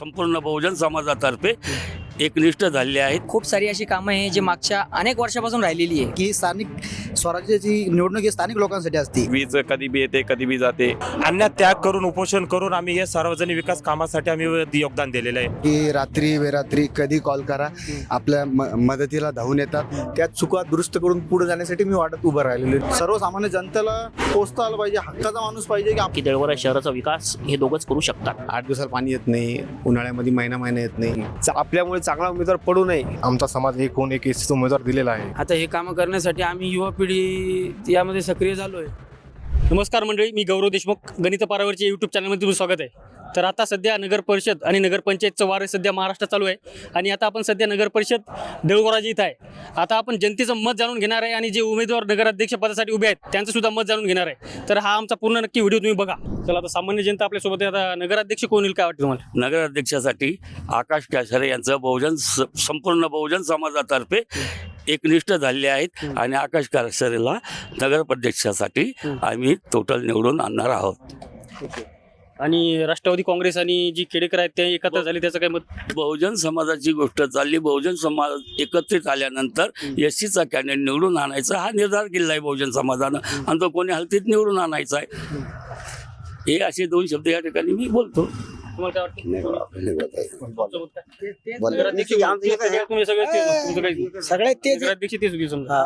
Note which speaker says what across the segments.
Speaker 1: संपूर्ण बहुजन समाजातर्फे एकनिष्ठ झालेले आहेत.
Speaker 2: खूप सारी अशी कामं आहे जी मागच्या अनेक वर्षापासून राहिलेली आहे.
Speaker 3: की स्थानिक स्वराज्याची निवडणूक ही स्थानिक लोकांसाठी असते.
Speaker 4: वीज कधी बी येते कधी बी जाते.
Speaker 5: अन्य त्याग करून उपोषण करून आम्ही हे सार्वजनिक विकास कामासाठी आम्ही योगदान दिलेलं आहे.
Speaker 6: की रात्री बेरात्री कधी कॉल करा. आपल्या म- मदतीला धावून येतात.
Speaker 3: त्या चुका दुरुस्त करून पुढे जाण्यासाठी मी वाटत उभं राहिलेलो आहे. सर्वसामान्य जनतेला पोचता आलं पाहिजे हक्काचा माणूस पाहिजे की
Speaker 7: की देळवरा शहराचा विकास हे दोघंच करू शकतात.
Speaker 6: आठ दिवसाला पाणी येत नाही उन्हाळ्यामध्ये महिना महिना येत नाही.
Speaker 8: आपल्यामुळे चांगला उमेदवार पडू नये. आमचा समाज एक कोण एक एसीचा उमेदवार दिलेला आहे.
Speaker 9: आता हे कामं करण्यासाठी आम्ही युवा पिढी यामध्ये सक्रिय झालो आहे नमस्कार मंडळी मी गौरव देशमुख गणित पारावरच्या यूट्यूब चॅनलमध्ये तुमचं स्वागत आहे. तर आता सध्या नगर परिषद आणि नगर पंचायतचं वार सध्या महाराष्ट्रात चालू आहे. आणि आता आपण सध्या नगर परिषद देऊळगोराजी इथं आहे. आता आपण जनतेचं मत जाणून घेणार आहे आणि जे उमेदवार नगराध्यक्ष पदासाठी उभे आहेत त्यांचं सुद्धा मत जाणून घेणार आहे. तर हा आमचा पूर्ण नक्की व्हिडिओ तुम्ही बघा. चला आता सामान्य जनता आपल्यासोबत आहे. आता नगराध्यक्ष कोण येईल काय वाटतं तुम्हाला?
Speaker 1: नगराध्यक्षासाठी आकाश कॅसरे यांचं बहुजन स- संपूर्ण बहुजन समाजातर्फे एकनिष्ठ झालेले आहेत. आणि आकाश कॅसरेला नगराध्यक्षासाठी आम्ही टोटल निवडून आणणार आहोत.
Speaker 9: आणि राष्ट्रवादी काँग्रेस आणि जी खेडेकर आहेत ते एकत्र झाले त्याचं काय मत?
Speaker 1: बहुजन समाजाची गोष्ट चालली. बहुजन समाज एकत्रित आल्यानंतर एस सीचा कॅन्डिडेट निवडून आणायचा हा निर्धार केलेला आहे बहुजन समाजानं. आणि तो कोणी हलतीत निवडून आणायचा आहे. हे असे दोन शब्द या ठिकाणी मी बोलतो.
Speaker 9: तुम्हाला काय वाटतं? तुमचं मत काय? नगराध्यक्ष तुम्ही सगळे तेच, तुमचं काही
Speaker 3: सगळ्यात तेच
Speaker 9: नगराध्यक्ष तेच होतील समजा.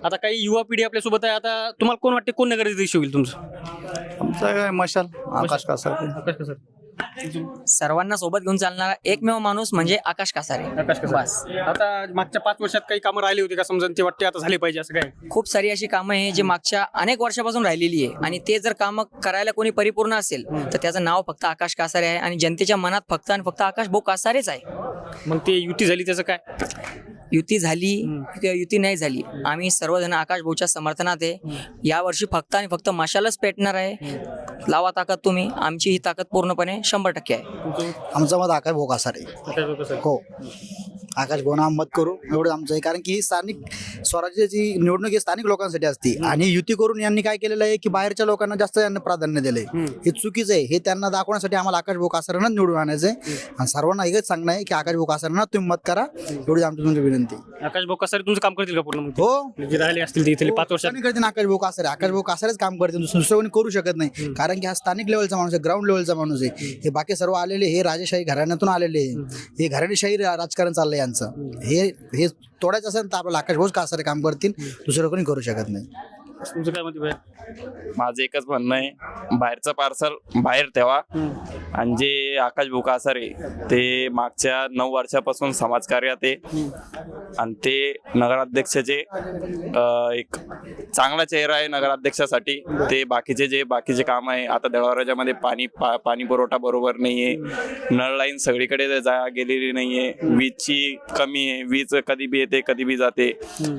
Speaker 9: आता काही युवा पिढी आपल्यासोबत आहे. आता तुम्हाला कोण वाटते कोण नगराध्यक्ष होईल तुमचं?
Speaker 3: आमचं काय मशाल आकाश कासार.
Speaker 9: आकाश कसं
Speaker 2: सर्वांना सोबत घेऊन चालणारा एकमेव माणूस म्हणजे आकाश कासारे
Speaker 9: आकाश कसं
Speaker 2: बस.
Speaker 9: आता मागच्या पाच वर्षात काही कामं राहिली होती का? समजा ते वाटते आता झाले पाहिजे असं काय?
Speaker 2: खूप सारी अशी कामं आहे जी मागच्या अनेक वर्षापासून राहिलेली आहे. आणि ते जर कामं करायला कोणी परिपूर्ण असेल तर त्याचं नाव फक्त आकाश कासारे आहे आणि जनतेच्या मनात फक्त आणि फक्त आकाश भाऊ कासारेच आहे.
Speaker 9: मग ते युती झाली त्याचं काय?
Speaker 2: युती झाली किंवा युती नाही झाली. आम्ही सर्वजण आकाश भाऊच्या समर्थनात आहे. यावर्षी फक्त आणि फक्त मशालच पेटणार आहे. लावा ताकद तुम्ही. आमची ही ताकद पूर्णपणे शंभर टक्के आहे.
Speaker 3: आमचं मत आकाश भाऊ कासार. हो. आकाश भाऊ मत करू एवढं आमचं आहे कारण की ही स्थानिक स्वराज्याची निवडणूक ही स्थानिक लोकांसाठी असते. आणि युती करून यांनी काय केलेलं आहे की बाहेरच्या लोकांना जास्त यांना प्राधान्य दिलंय. हे चुकीचं आहे. हे त्यांना दाखवण्यासाठी आम्हाला आकाश भाऊ कासारांनाच निवडून आणायचं आहे आणि सर्वांना एकच सांगणं आहे की आकाश भाऊ कासारांना तुम्ही मत करा. एवढी आमची तुमची विनंती.
Speaker 9: आकाश भाऊ कसं तुमचं काम करतील का पूर्ण?
Speaker 3: हो.
Speaker 9: जे राहिले असतील ते इथले पाच वर्षात.
Speaker 3: कोणी करते ना आकाश भाऊ कासारे? आकाश भाऊ कासारेच काम करते दुसरं दुसरं कोणी करू शकत नाही. कारण की हा स्थानिक लेवलचा माणूस आहे ग्राउंड लेवलचा माणूस आहे. हे बाकी सर्व आलेले हे राजेशाही घराण्यातून आलेले आहे. हे घराणेशाही राजकारण चाललंय यांचं. हे हे तोडायचं असेल तर आपल्याला आकाश भोज कासारे काम करतील दुसरं कोणी करू शकत नाही.
Speaker 9: तुमचं काय आहे?
Speaker 4: माझं एकच म्हणणं आहे बाहेरचं पार्सल बाहेर ठेवा. आणि जे आकाश भुकासरे ते मागच्या नऊ वर्षापासून समाजकार्यात आहे. आणि ते नगराध्यक्षाचे एक चांगला चेहरा आहे नगराध्यक्षासाठी. ते बाकीचे जे बाकीचे काम आहे आता दळवराजामध्ये पाणी पा पाणी पुरवठा बरोबर नाही आहे नळ लाईन सगळीकडे जा गेलेली नाही आहे वीजची कमी आहे वीज कधी बी येते कधी बी जाते.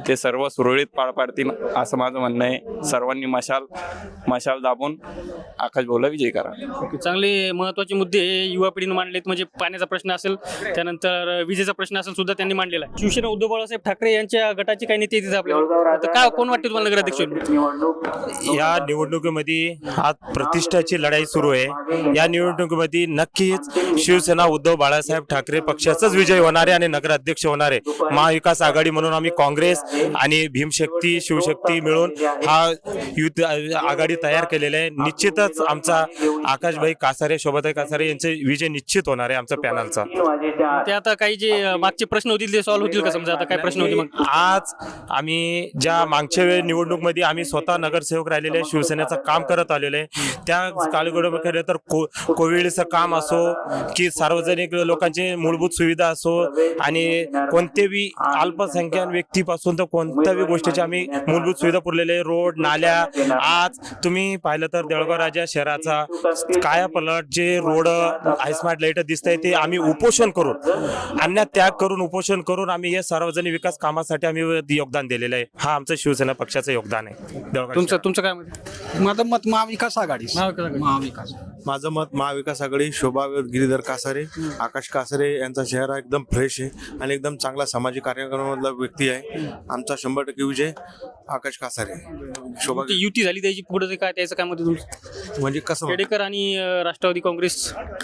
Speaker 4: ते सर्व सुरळीत पार पाडतील असं माझं म्हणणं आहे. सर्वांनी मशाल मशाल दाबून आकाश भाऊला विजय करा.
Speaker 9: चांगले महत्त्वाचे मुद्दे हे युवा पिढीने मांडलेत. म्हणजे पाण्याचा प्रश्न असेल त्यानंतर विजेचा प्रश्न असेल सुद्धा त्यांनी मांडलेला आहे. शिवसेना उद्धव बाळासाहेब ठाकरे यांच्या गटाचे काही नेते तिथे आपल्याला? काय कोण वाटते तुम्हाला नगराध्यक्ष?
Speaker 5: या निवडणुकीमध्ये आज प्रतिष्ठाची लढाई सुरू आहे. या निवडणुकीमध्ये नक्कीच शिवसेना उद्धव बाळासाहेब ठाकरे पक्षाचाच विजय होणार आहे आणि नगराध्यक्ष होणार आहे. महाविकास आघाडी म्हणून आम्ही काँग्रेस आणि भीमशक्ती शिवशक्ती मिळून हा युद्ध आघाडी तयार केलेला आहे. निश्चितच आमचा आकाशभाई कासारे शोभाताई कासारे यांचे विजय निश्चित होणार आहे आमचा पॅनलचा.
Speaker 9: ते आता काही जे मागचे प्रश्न होतील ते सॉल्व्ह होतील का समजा? आता काय प्रश्न होते मग?
Speaker 5: आज आम्ही ज्या मागच्या वेळ निवडणूकमध्ये आम्ही स्वतः नगरसेवक राहिलेले आहे, शिवसेनेचं काम करत आलेलो आहे. त्या कालगडमध्ये तर को कोविडचं काम असो की सार्वजनिक लोकांचे मूलभूत सुविधा असो आणि कोणतेही अल्पसंख्याक व्यक्तीपासून तर कोणत्याही गोष्टीचे आम्ही मूलभूत सुविधा पुरलेले आहे. रोड नाल्या आज तुम्ही पाहिलं तर देवळगाव राजा शहराचा काया पलट जे रोड हायस्मार्ट लाइट दिसत आहे ते आम्ही उपोषण करून अन्य त्याग करून उपोषण करून आम्ही हे सार्वजनिक विकास कामासाठी आम्ही योगदान दिलेलं आहे. हा आमचं शिवसेना पक्षाचं योगदान आहे.
Speaker 9: तुमचं तुमचं काय मत
Speaker 3: माझं मत महाविकास आघाडी.
Speaker 9: महाविकास आघाडी.
Speaker 3: महाविकास.
Speaker 8: माझं मत महाविकास आघाडी शोभा गिरीधर कासारे आकाश कासारे यांचा चेहरा एकदम फ्रेश आहे आणि एकदम चांगला सामाजिक कार्यक्रमामधला व्यक्ती आहे. आमचा शंभर टक्के विजय आकाश कासारे. शोभा
Speaker 9: ती युती झाली त्याची पुढे ते काय त्याचं काय मत आहे तुमचं
Speaker 8: म्हणजे कसं म्हणतो?
Speaker 9: खेडेकर आणि अं, राष्ट्रवादी काँग्रेस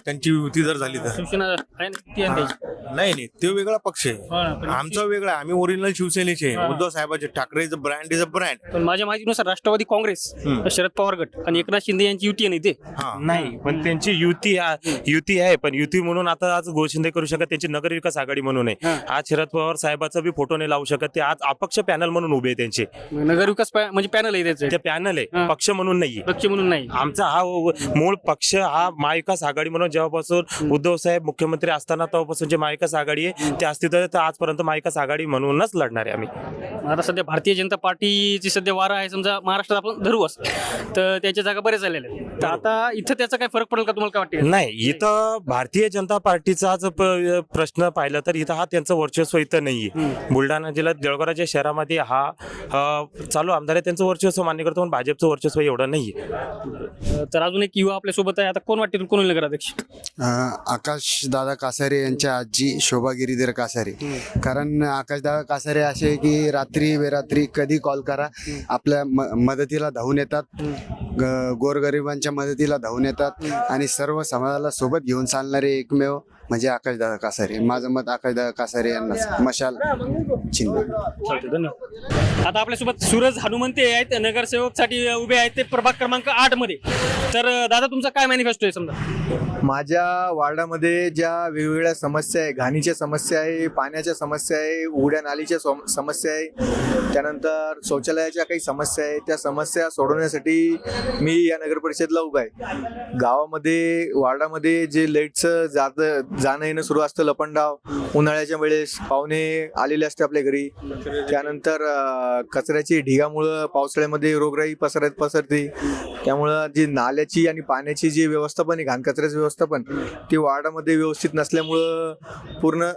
Speaker 8: त्यांची युती जर झाली तर
Speaker 9: शिवसेना आहे ना ती आहे ना त्याची.
Speaker 8: नाही नाही ते वेगळा पक्ष
Speaker 9: हा ना,
Speaker 8: आहे
Speaker 9: पण
Speaker 8: आमचा वेगळा आहे. आम्ही ओरिजिनल शिवसेनेचे आहे.
Speaker 9: हा.
Speaker 8: उद्धव साहेबांचे ठाकरेचं ब्रँड इज अ ब्रँड
Speaker 9: पण माझ्या माहितीनुसार राष्ट्रवादी काँग्रेस. शरद पवार गट आणि एकनाथ शिंदे यांची युती आहे ना इथे
Speaker 8: हा
Speaker 5: नाही पण त्यांची युती आहे- युती आहे पण युती म्हणून आता आज गोशिंदे करू शकत त्यांची नगर विकास आघाडी म्हणून आहे
Speaker 9: हा.
Speaker 5: आज शरद पवार साहेबाचा बी फोटो नाही लावू शकत ते आज अपक्ष पॅनल म्हणून उभे आहे त्यांचे
Speaker 9: नगर विकास पॅ- म्हणजे पॅनल आहे त्याचं.
Speaker 5: ते पॅनल
Speaker 9: हा.
Speaker 5: आहे पक्ष म्हणून नाहीये.
Speaker 9: पक्ष म्हणून नाही.
Speaker 5: आमचा हा व- मूळ पक्ष हा महाविकास आघाडी म्हणून जेव्हापासून उद्धव साहेब मुख्यमंत्री असताना तेव्हापासून जे महाविकास आघाडी आहे ते अस्तित्वात आहे, तर आजपर्यंत महाविकास आघाडी म्हणूनच लढणार आहे आम्ही.
Speaker 9: आता सध्या भारतीय जनता पार्टीची सध्या वारा आहे समजा महाराष्ट्रात आपण धरू असं. तर त्याच्या जागा बऱ्याच झालेल्या आहेत. तर आता इथं त्याचा काय फरक पडेल का तुम्हाला काय वाटते?
Speaker 5: नाही इथं भारतीय जनता पार्टीचा प- प्रश्न पाहिला तर इथं हा त्यांचं वर्चस्व इथं नाहीये. बुलढाणा जिल्ह्यात जळगावच्या शहरामध्ये हा अ, चालू आमदार आहे त्यांचं वर्चस्व मान्य करतो पण भाजपचं वर्चस्व एवढं नाहीये.
Speaker 9: तर अजून एक युवा आपल्यासोबत आहे. आता कोण वाटते कोण होईल नगराध्यक्ष?
Speaker 6: आकाश दादा कासारे यांच्या आजी शोभा गिरीधर कासारे कारण आकाश दादा कासारे असे की रात्री बेरात्री कधी कॉल करा. आपल्या म- मदतीला धावून येतात. ग- गोरगरिबांच्या मदतीला धावून येतात. आणि सर्व समाजाला सोबत घेऊन चालणारे एकमेव म्हणजे आकाश दादा कासारे. माझं मत आकाश दादा कासारे यांनाच मशाल चिन्ह
Speaker 9: चालतंय, धन्यवाद. आता आपल्यासोबत सूरज हनुमंते आहेत. नगरसेवकसाठी उभे आहेत ते प्रभाग क्रमांक आठमध्ये. तर अं, दादा तुमचा काय मॅनिफेस्टो आहे समजा?
Speaker 10: माझ्या वार्डामध्ये ज्या वेगवेगळ्या समस्या आहे घाणीच्या समस्या आहे पाण्याच्या समस्या आहे उघड्या नालीच्या सम- समस्या आहे त्यानंतर शौचालयाच्या काही समस्या आहे त्या समस्या सोडवण्यासाठी मी या नगर परिषदला उभा आहे. गावामध्ये वार्डामध्ये जे लाईटचं जात जाणं येणं सुरू असतं लपंडाव. उन्हाळ्याच्या वेळेस पाहुणे आलेले असते आपल्या घरी. त्यानंतर कचऱ्याची ढिगामुळं पावसाळ्यामध्ये रोगराई पसरत पसरते. त्यामुळं जी नाल्याची आणि पाण्याची जी व्यवस्थापन आहे घाणकचऱ्याचं व्यवस्थापन ती वार्डामध्ये व्यवस्थित नसल्यामुळं पूर्ण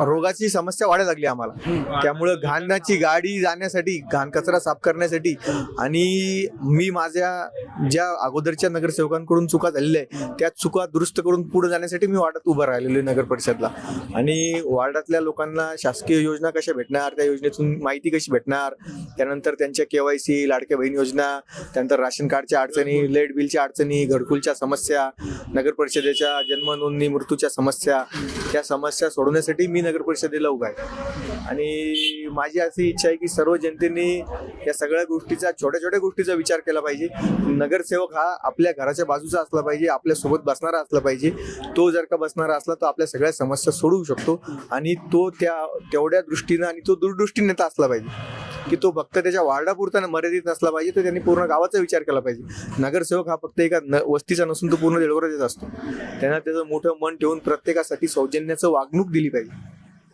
Speaker 10: रोगाची समस्या वाढायला लागली आम्हाला. त्यामुळं घाणाची गाडी जाण्यासाठी घाण कचरा साफ करण्यासाठी आणि मी माझ्या ज्या अगोदरच्या नगरसेवकांकडून चुका झालेल्या आहे त्या चुका दुरुस्त करून पुढे जाण्यासाठी मी वार्डात उभं राहिलेलो नगर परिषदला आणि वार्डातल्या लोकांना शासकीय योजना कशा भेटणार त्या योजनेतून माहिती कशी भेटणार त्यानंतर त्यांच्या केवायसी लाडक्या बहीण योजना त्यानंतर राशन कार्डच्या अडचणी लाइट बिलच्या अडचणी घरकुलच्या समस्या नगर परिषदेच्या जन्म नोंदणी मृत्यूच्या समस्या त्या समस्या सोडवण्यासाठी मी नगर परिषदेला उभा आहे. आणि माझी अशी इच्छा आहे की सर्व जनतेने या सगळ्या गोष्टीचा छोट्या छोट्या गोष्टीचा विचार केला पाहिजे. नगरसेवक हा आपल्या घराच्या बाजूचा असला पाहिजे आपल्यासोबत बसणारा असला पाहिजे. तो जर का बसणारा असला तर आपल्या सगळ्या समस्या सोडवू शकतो. आणि तो त्या तेवढ्या दृष्टीनं आणि तो दूरदृष्टीने नेता असला पाहिजे. की तो फक्त त्याच्या वार्डापुरता मर्यादित नसला पाहिजे तर त्यांनी पूर्ण गावाचा विचार केला पाहिजे. नगरसेवक हा फक्त एका न वस्तीचा नसून तो पूर्ण देळवराचाच असतो. त्यांना त्याचं मोठं मन ठेवून प्रत्येकासाठी सौजन्याचं वागणूक दिली पाहिजे.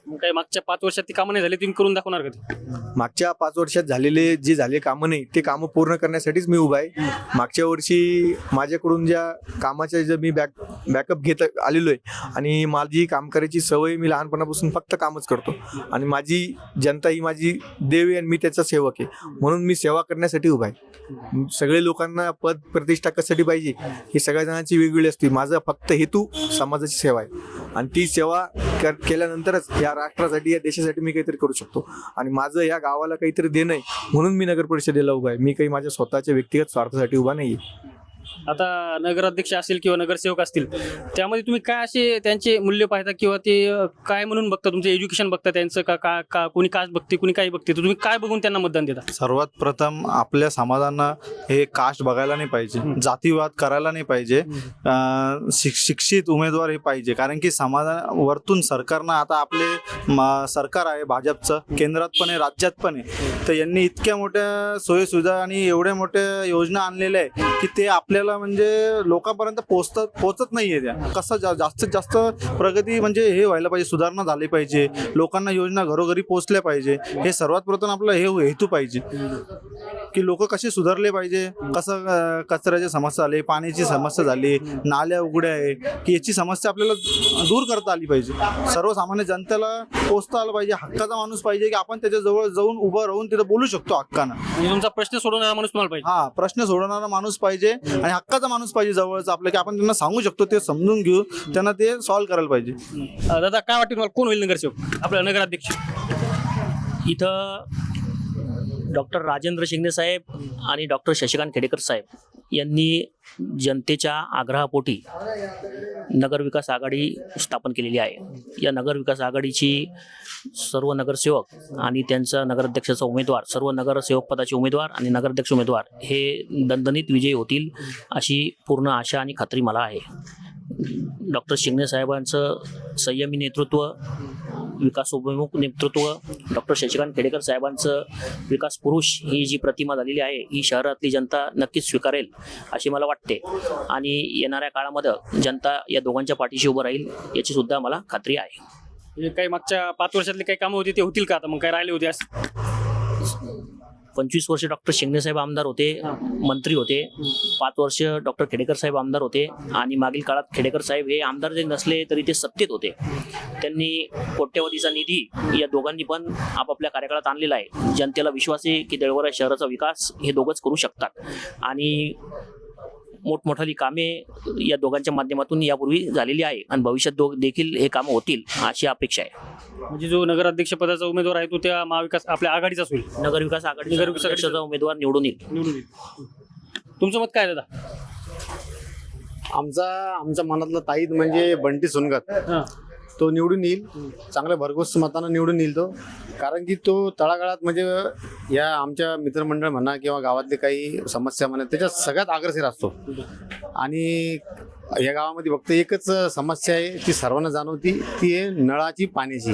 Speaker 9: मग काय मागच्या पाच वर्षात ती कामं नाही झाली तुम्ही करून दाखवणार का
Speaker 10: मागच्या पाच वर्षात झालेले जे झाले कामं नाही ते कामं पूर्ण करण्यासाठीच मी उभा आहे. मागच्या वर्षी माझ्याकडून ज्या कामाच्या जे मी बॅक बॅकअप घेत आलेलो आहे आणि माझी काम करायची सवय मी लहानपणापासून फक्त कामच करतो. आणि माझी जनता ही माझी देव आहे आणि मी त्याचा सेवक आहे. म्हणून मी सेवा करण्यासाठी उभा आहे. सगळे लोकांना पद प्रतिष्ठा कशासाठी पाहिजे ही सगळ्या जणांची वेगवेगळी असते. माझा फक्त हेतू समाजाची सेवा आहे. आणि ती सेवा कर केल्यानंतरच या राष्ट्रासाठी या देशासाठी मी काहीतरी करू शकतो. आणि माझं या गावाला काहीतरी देणं आहे म्हणून मी नगर परिषदेला उभा आहे. मी काही माझ्या स्वतःच्या व्यक्तिगत स्वार्थासाठी उभा नाही
Speaker 9: आता नगराध्यक्ष असतील किंवा नगरसेवक असतील त्यामध्ये तुम्ही काय असे त्यांचे मूल्य पाहता किंवा ते काय म्हणून बघता? तुमचं एज्युकेशन बघता त्यांचं का का का कोणी कास्ट बघते कोणी काय बघते? तर तुम्ही काय बघून त्यांना मतदान देता?
Speaker 8: सर्वात प्रथम आपल्या समाजांना हे कास्ट बघायला नाही पाहिजे जातीवाद करायला नाही पाहिजे अं, शिक- शिक्षित उमेदवार हे पाहिजे. कारण की समाजा वरतून सरकारनं आता आपले म- सरकार आहे भाजपचं केंद्रात पण आहे राज्यात पण आहे. तर यांनी इतक्या मोठ्या सोयीसुविधा आणि एवढ्या मोठ्या योजना आणलेल्या आहे की ते आपल्याला म्हणजे लोकांपर्यंत पोचतात पोचत नाहीये त्या. कसं जा जास्तीत जास्त प्रगती म्हणजे हे व्हायला पाहिजे सुधारणा झाली पाहिजे लोकांना योजना घरोघरी पोचल्या पाहिजे. हे सर्वात प्रथम आपलं हे हेतू पाहिजे. की लोक कसे सुधारले पाहिजे? कसं कचऱ्याची समस्या झाली पाण्याची समस्या झाली नाल्या उघड्या आहे की याची समस्या आपल्याला दूर करता आली पाहिजे. सर्वसामान्य जनतेला पोचता आलं पाहिजे हक्काचा माणूस पाहिजे की आपण त्याच्याजवळ जाऊन उभं राहून तिथं बोलू शकतो हक्कानं.
Speaker 9: तुमचा प्रश्न सोडवणारा माणूस तुम्हाला पाहिजे.
Speaker 8: हा प्रश्न सोडवणारा माणूस पाहिजे आणि हक्काचा माणूस पाहिजे जवळच आपलं की आपण त्यांना सांगू शकतो ते समजून घेऊ त्यांना ते सॉल्व्ह करायला पाहिजे.
Speaker 9: दादा काय वाटते तुम्हाला? कोण होईल नगरसेवक? आपला नगराध्यक्ष.
Speaker 1: इथं
Speaker 7: डॉक्टर राजेंद्र शिंगणे साहेब आणि डॉक्टर शशिकांत खेडेकर साहेब यांनी जनतेच्या आग्रहापोटी नगरविकास आघाडी स्थापन केलेली आहे. या नगर विकास आघाडीची सर्व नगरसेवक आणि त्यांचा नगराध्यक्षाचा उमेदवार सर्व नगरसेवक पदाचे उमेदवार आणि नगराध्यक्ष उमेदवार हे दणदणीत विजयी होतील अशी पूर्ण आशा आणि खात्री मला आहे. डॉक्टर शिंगणे साहेबांचं संयमी नेतृत्व विकास विकासोन्मुख नेतृत्व डॉक्टर शशिकांत खेडेकर साहेबांचं विकास पुरुष ही जी प्रतिमा झालेली आहे ही शहरातली जनता नक्कीच स्वीकारेल अशी मला वाटते. आणि येणाऱ्या काळामध्ये जनता या दोघांच्या पाठीशी उभं राहील याची सुद्धा मला खात्री आहे.
Speaker 9: म्हणजे काही मागच्या पाच वर्षातली काही कामं होती ते होतील का आता? मग काय राहिले होते असं?
Speaker 7: पंचवीस वर्ष डॉक्टर शिंगणे साहेब आमदार होते मंत्री होते पाच वर्ष डॉक्टर खेडेकर साहेब आमदार होते आणि मागील काळात खेडेकर साहेब हे आमदार जरी नसले तरी ते सत्तेत होते. त्यांनी कोट्यवधीचा निधी या दोघांनी पण आपापल्या कार्यकाळात आणलेला आहे. जनतेला विश्वास आहे की देळवरा शहराचा विकास हे दोघंच करू शकतात. आणि मोठमोठाली कामे या दोघांच्या माध्यमातून यापूर्वी झालेली आहे. आणि भविष्यात दोघ देखील हे कामं होतील अशी अपेक्षा आहे.
Speaker 9: म्हणजे जो नगराध्यक्ष पदाचा उमेदवार आहे तो त्या महाविकास आपल्या आघाडीचाच होईल.
Speaker 7: नगर विकास आघाडी
Speaker 9: नगर विकास आघाडीचा
Speaker 7: उमेदवार निवडून येईल.
Speaker 9: निवडून येईल. तुमचं मत काय दादा?
Speaker 11: आमचा आमच्या मनातला ताईत म्हणजे बंटी सुनगत
Speaker 9: हां.
Speaker 11: तो निवडून येईल. चांगल्या भरघोस मतानं निवडून येईल तो. कारण की तो तळागाळात म्हणजे या आमच्या मित्रमंडळ म्हणा किंवा गावातले काही समस्या म्हणा त्याच्यात सगळ्यात अग्रसर असतो. आणि या गावामध्ये फक्त एकच समस्या आहे ती सर्वांना जाणवती ती आहे नळाची पाण्याची.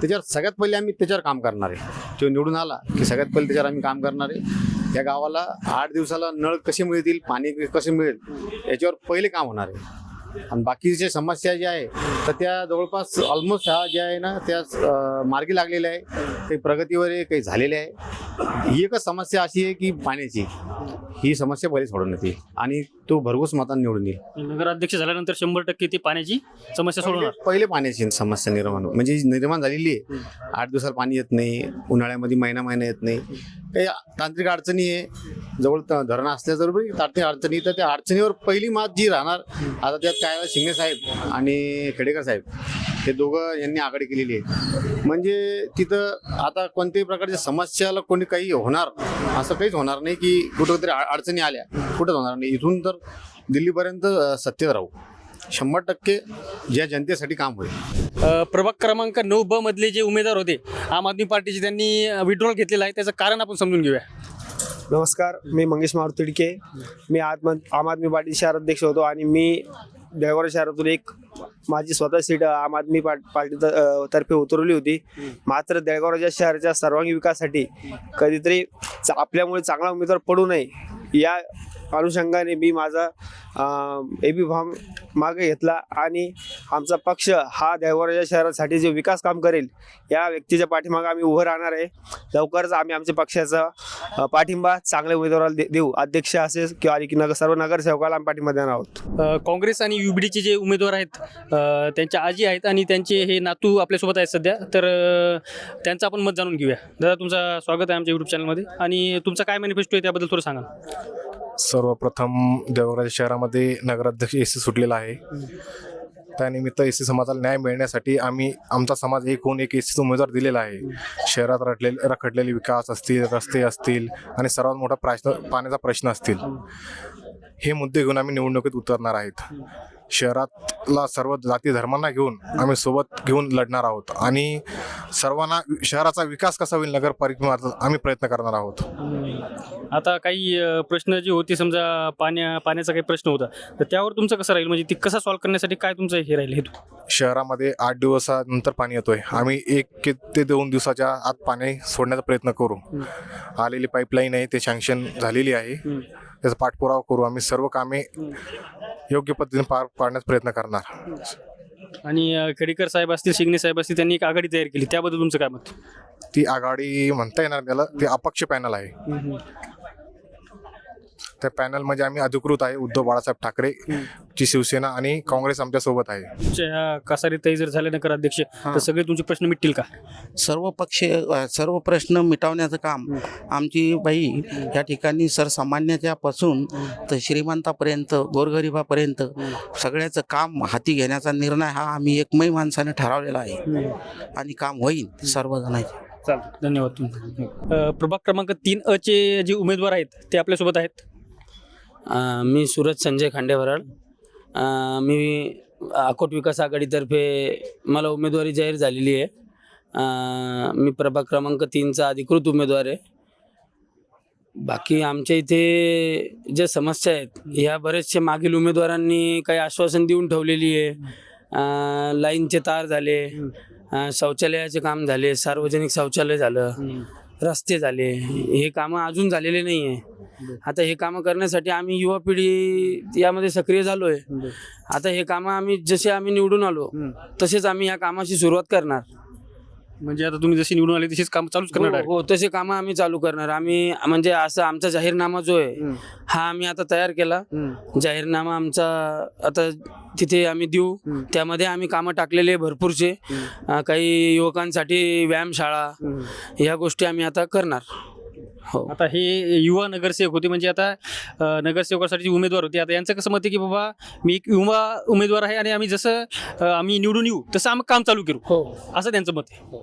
Speaker 11: त्याच्यावर सगळ्यात पहिले आम्ही त्याच्यावर काम करणार आहे. तो निवडून आला की सगळ्यात पहिले त्याच्यावर आम्ही काम करणार आहे. या गावाला आठ दिवसाला नळ कसे मिळतील पाणी कसे मिळेल याच्यावर पहिले काम होणार आहे. आणि बाकीच्या समस्या ज्या आहे तर त्या जवळपास ऑलमोस्ट हा ज्या आहे ना त्या मार्गी लागलेल्या आहे. काही प्रगतीवर आहे काही झालेल्या आहे. ही एकच समस्या अशी आहे की पाण्याची. ही समस्या पहिले सोडवून येते आणि तो भरघोस मतांनी निवडून येईल.
Speaker 9: नगराध्यक्ष झाल्यानंतर शंभर टक्के ती पाण्याची समस्या सोडवणार.
Speaker 11: पहिले पाण्याची समस्या निर्माण म्हणजे निर्माण झालेली आहे. आठ दिवसाला पाणी येत नाही. उन्हाळ्यामध्ये महिना महिना येत नाही. काही तांत्रिक अडचणी आहे. जवळ त- धरण असल्याबरोबर तांत्रिक अडचणी तर त्या अडचणीवर पहिली मात जी राहणार आता त्यात काय आहे, शिंगे साहेब आणि खेडेकर साहेब हे दोघं यांनी आघाडी केलेली आहे. म्हणजे तिथं आता कोणत्याही प्रकारच्या समस्याला कोणी काही होणार असं काहीच होणार नाही की कुठं तरी अडचणी आल्या. कुठंच होणार नाही. इथून तर दिल्लीपर्यंत सत्तेत राहू. शंभर टक्के ज्या जनतेसाठी काम होईल.
Speaker 9: प्रभाग क्रमांक नऊ ब मधले जे उमेदवार होते आम आदमी पार्टीचे त्यांनी विड्रॉल घेतलेला आहे. त्याचं कारण आपण समजून घेऊया.
Speaker 12: नमस्कार मी मंगेश मारुती तिडके. मी आत्म आम आदमी पार्टी शहर अध्यक्ष होतो आणि मी देवगड शहरातून एक माझी स्वतः सीट आम आदमी पार्टी तर्फे उतरवली होती. मात्र देळगाव शहराच्या सर्वांगीण विकासासाठी कधीतरी आपल्यामुळे चांगला उमेदवार पडू नये या अनुषंगाने मी माझा ए बी फॉर्म मागे घेतला आणि आमचा पक्ष हा देवगड शहरासाठी जे विकास काम करेल या व्यक्तीच्या पाठीमागे आम्ही उभं राहणार आहे. लवकरच आम्ही आमच्या पक्षाचा पाठिंबा चांगल्या उमेदवाराला दे- देऊ. अध्यक्ष असेल किंवा आणि नगर सर्व नगरसेवकाला आम्ही पाठिंबा देणार आहोत.
Speaker 9: काँग्रेस आणि युबीडीचे जे उमेदवार आहेत त्यांच्या आजी आहेत आणि त्यांचे हे नातू आपल्यासोबत आहेत सध्या. तर त्यांचं आपण मत जाणून घेऊया. दादा तुमचं स्वागत आहे आमच्या युट्यूब चॅनलमध्ये आणि तुमचा काय मॅनिफेस्टो आहे त्याबद्दल थोडं सांगा.
Speaker 13: सर्वप्रथम देवराज शहरामध्ये नगराध्यक्ष ए सी सुटलेला आहे. त्यानिमित्त एस सी समाजाला न्याय मिळण्यासाठी आम्ही आमचा समाज एक होऊन एक एस सीचा उमेदवार दिलेला आहे. शहरात रटलेले रखडलेले विकास असतील रस्ते असतील आणि सर्वात मोठा प्रश्न पाण्याचा प्रश्न असतील. हे मुद्दे घेऊन आम्ही निवडणुकीत उतरणार आहेत. शहरातला सर्व जाती धर्मांना घेऊन आम्ही सोबत घेऊन लढणार आहोत. आणि सर्वांना शहराचा विकास कसा होईल नगर परिमार्फत आम्ही प्रयत्न करणार आहोत.
Speaker 9: आता काही अ, प्रश्न जे होते समजा पाण्या पाण्याचा काही प्रश्न होता तर त्यावर तुमचं कसं राहील? म्हणजे ती कसा सॉल्व्ह करण्यासाठी काय तुमचं हे राहील हेतू?
Speaker 13: शहरामध्ये आठ दिवसानंतर पाणी येतोय. आम्ही एक के- ते दोन दिवसाच्या आत पाणी सोडण्याचा प्रयत्न करू. आलेली पाईपलाईन आहे ते सँक्शन झालेली आहे. त्याचा पाठपुरावा करू. आम्ही सर्व कामे योग्य पद्धतीने पार पाडण्याचा प्रयत्न करणार.
Speaker 9: आणि अ, खेडेकर साहेब असतील शिंगणे साहेब असतील त्यांनी एक आघाडी तयार केली. त्याबद्दल तुमचं काय मत?
Speaker 13: ती आघाडी म्हणता येणार त्याला ते अपक्ष पॅनल आहे. त्या पॅनल म्हणजे आम्ही अधिकृत आहे. उद्धव बाळासाहेब ठाकरे ची शिवसेना आणि काँग्रेस आमच्यासोबत आहे.
Speaker 9: कासारी ताई जर झाले नगराध्यक्ष तर सगळे तुमचे प्रश्न मिटतील का?
Speaker 14: सर्व पक्ष सर्व प्रश्न मिटवण्याचं काम आमची बाई या ठिकाणी सर्वसामान्याच्यापासून तर श्रीमंतापर्यंत गोरगरिबापर्यंत सगळ्याचं काम हाती घेण्याचा निर्णय हा आम्ही एकमय माणसाने ठरवलेला आहे. आणि काम होईल सर्वजणांचे.
Speaker 9: चालतं धन्यवाद तुमचे. प्रभाग क्रमांक तीन अ चे जे उमेदवार आहेत ते आपल्यासोबत आहेत.
Speaker 15: अ, मी सूरज संजय खांडेवराड अ, मी अकोट विकास आघाडीतर्फे मला उमेदवारी जाहीर झालेली आहे. अ, मी प्रभाग क्रमांक तीनचा अधिकृत उमेदवार आहे. बाकी आमच्या इथे ज्या समस्या आहेत ह्या बरेचसे मागील उमेदवारांनी काही आश्वासन देऊन ठेवलेली आहे. अ, लाईनचे तार झाले अ, शौचालयाचे काम झाले सार्वजनिक शौचालय झालं. रस्ते झाले. हे कामं अजून झालेले नाही आहे आता हे कामं करण्यासाठी आम्ही युवा पिढी यामध्ये सक्रिय झालो आहे आता हे कामं आम्ही जसे आम्ही निवडून आलो तसेच आम्ही या कामाची सुरुवात करणार.
Speaker 9: म्हणजे आता तुम्ही जशी निवडून आले तशीच काम चालूच करणार
Speaker 15: हो? हो तसे कामं आम्ही चालू करणार. आम्ही म्हणजे असं आमचा जाहीरनामा जो आहे हा आम्ही आता तयार केला. जाहीरनामा आमचा आता तिथे आम्ही देऊ. त्यामध्ये आम्ही कामं टाकलेले आहे भरपूरचे. अं, काही युवकांसाठी व्यायामशाळा ह्या गोष्टी आम्ही आता करणार. हो.
Speaker 9: आता हे युवा नगरसेवक होते म्हणजे आता अ, नगरसेवकासाठी जे उमेदवार होते आता यांचं कसं मत आहे की बाबा मी एक युवा उमेदवार आहे आणि आम्ही जसं अ, आम्ही निवडून येऊ तसं आम्ही काम चालू करू.
Speaker 15: हो.
Speaker 9: असं त्यांचं मत आहे.